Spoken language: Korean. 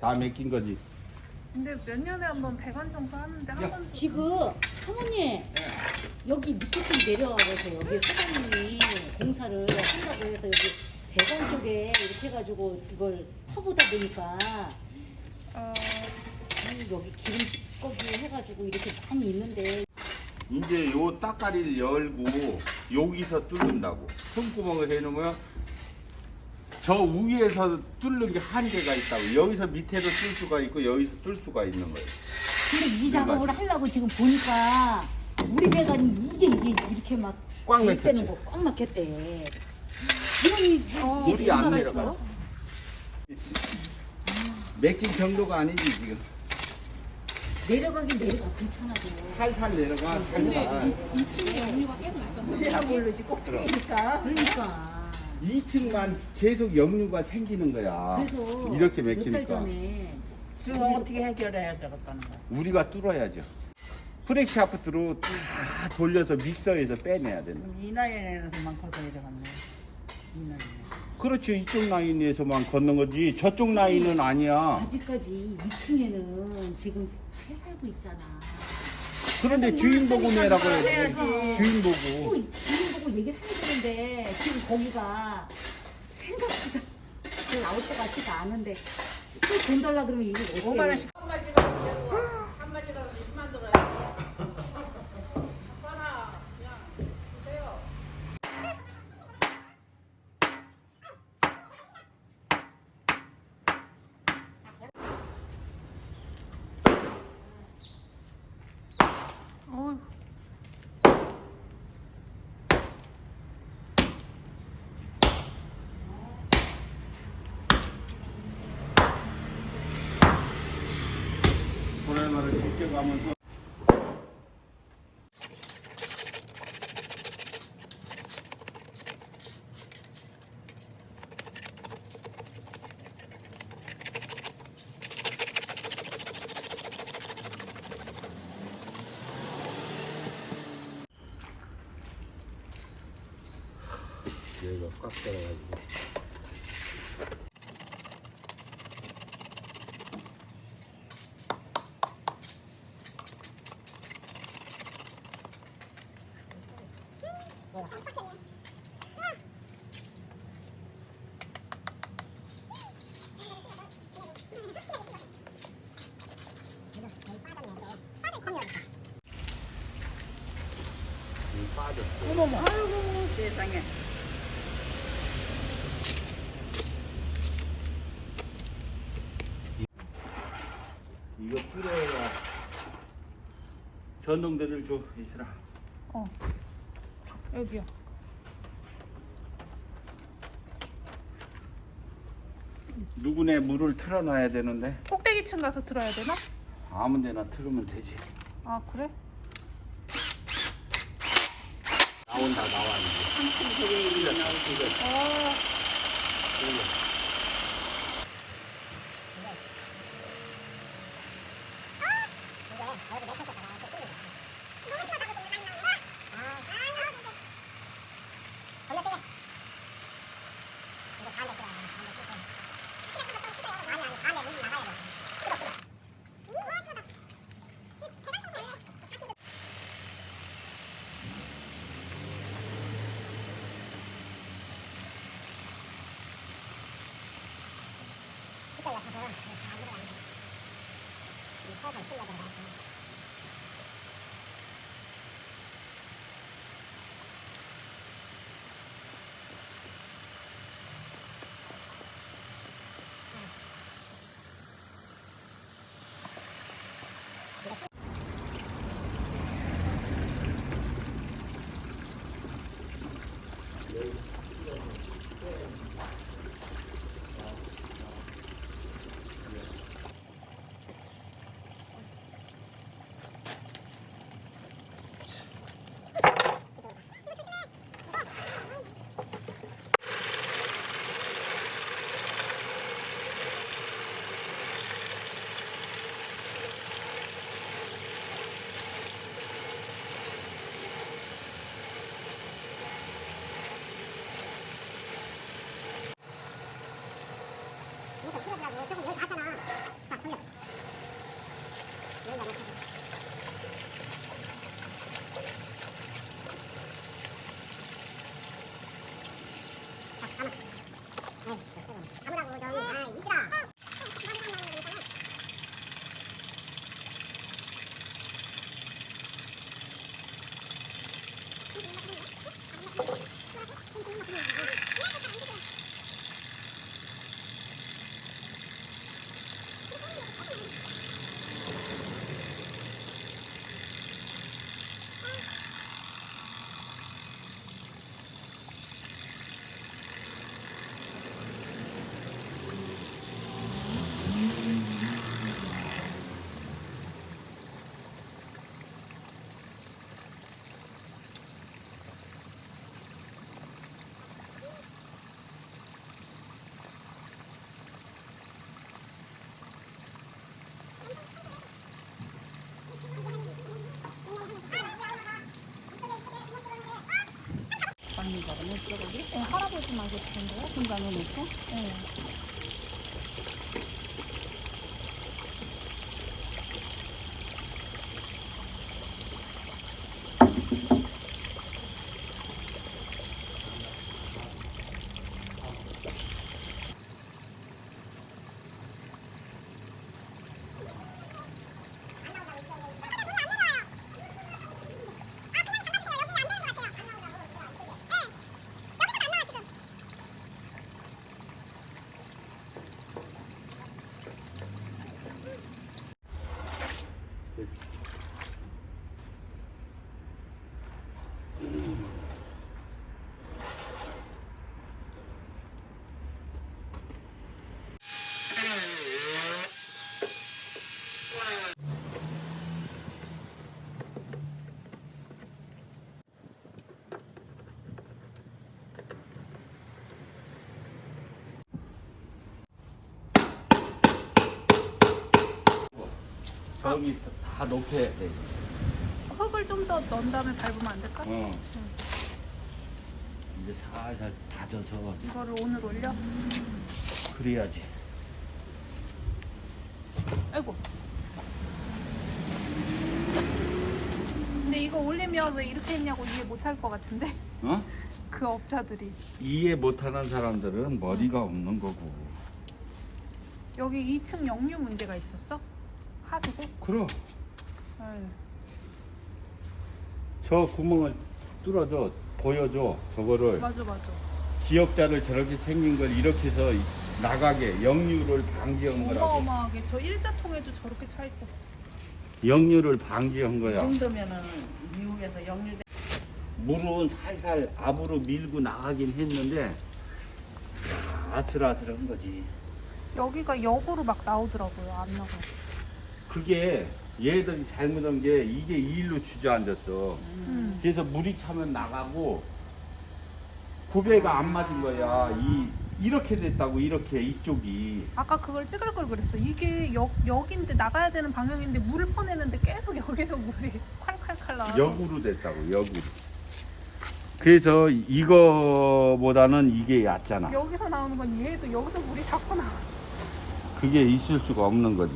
다 맡긴 거지. 근데 몇 년에 한 번 배관 정도 하는데 한 번. 지금 사모님 여기 밑에 좀 내려와서 여기 사장님이 공사를 한다고 해서 여기 대관 쪽에 이렇게 해가지고 이걸 퍼보다 보니까 어, 아유, 여기 기름 찌꺼기 해가지고 이렇게 많이 있는데 이제 요 따까리를 열고 여기서 뚫는다고. 손구멍을 해놓으면 저 위에서 뚫는 게 한계가 있다고. 여기서 밑에도 뚫 수가 있고 여기서 뚫 수가 있는 거예요. 근데 이 작업을 하려고 지금 보니까 우리 배관이 이게 이게 이렇게 막꽉될 막혔지. 때는 거꽉 막혔대. 이런 어, 물이 안 내려가. 맥힌 정도가 아니지 지금. 내려가긴 내려가 괜찮아도. 살살 내려가. 살살. 2층에 그러니까. 2층만 계속 역류가 생기는 거야. 그래서 이렇게 몇달 맥히니까 전에 그럼 어떻게 해결해야 되겠다는 거야? 우리가 뚫어야죠. 프렉 샤프트로 다 돌려서 믹서에서 빼내야 된다. 이 나이에서만 걷어 내려갔네. 이 나이에. 그렇죠. 이쪽 라인에서만 걷는 거지. 저쪽 라인은 아니야. 아직까지 2층에는 지금 새 살고 있잖아. 그런데 주인 보고 내라고 해야지. 주인 또 보고. 주인 보고 얘기를 해야 되는데 지금 거기가 생각보다 잘 나올 것 같지가 않은데 또 돈 달라 그러면 이게 어떻게 5만 원씩 어휴. 보라마를 지켜가면서 얘가 꽉 들어가지고 아이고 세상에. 이거 뚫어야 전동대를 줘 이슬아. 여기요. 누구네 물을 틀어놔야 되는데 꼭대기층 가서 들어야 되나? 아무 데나 틀으면 되지. 아 그래? 나온다 나와 이제. 아, 들어가기? 네, 할아버지만 계시던데요? 공간을 놓고? 네. 저기 다 높여야 돼. 흙을 좀 더 넣은 다음에 밟으면 안 될까? 어. 이제 살살 다져서 이거를 오늘 올려? 그래야지. 아이고. 근데 이거 올리면 왜 이렇게 했냐고 이해 못할 것 같은데 어? 그 업자들이 이해 못하는 사람들은 머리가 없는 거고. 여기 2층 역류 문제가 있었어? 하수구? 그럼 네. 저 구멍을 뚫어줘, 보여줘. 저거를 맞아 맞아. 기역자를 저렇게 생긴 걸 이렇게 해서 나가게 역류를 방지한 거라고. 어마어마하게 저 일자통에도 저렇게 차 있었어. 역류를 방지한 이 거야. 정도면은 미국에서 역류돼. 물은 살살 압으로 밀고 나가긴 했는데 야, 아슬아슬한 거지. 여기가 역으로 막 나오더라고요. 안 나가. 그게 얘들이 잘못한 게 이게 이 일로 주저앉았어. 음. 그래서 물이 차면 나가고 구배가 안 맞은 거야. 이 이렇게 됐다고 이렇게 이쪽이. 아까 그걸 찍을 걸 그랬어. 이게 역 역인데 나가야 되는 방향인데 물을 퍼내는데 계속 여기서 물이 콸콸콸 나. 역으로 됐다고 역으로. 그래서 이거보다는 이게 얕잖아. 여기서 나오는 건 얘도 여기서 물이 자꾸 나와. 그게 있을 수가 없는 거지.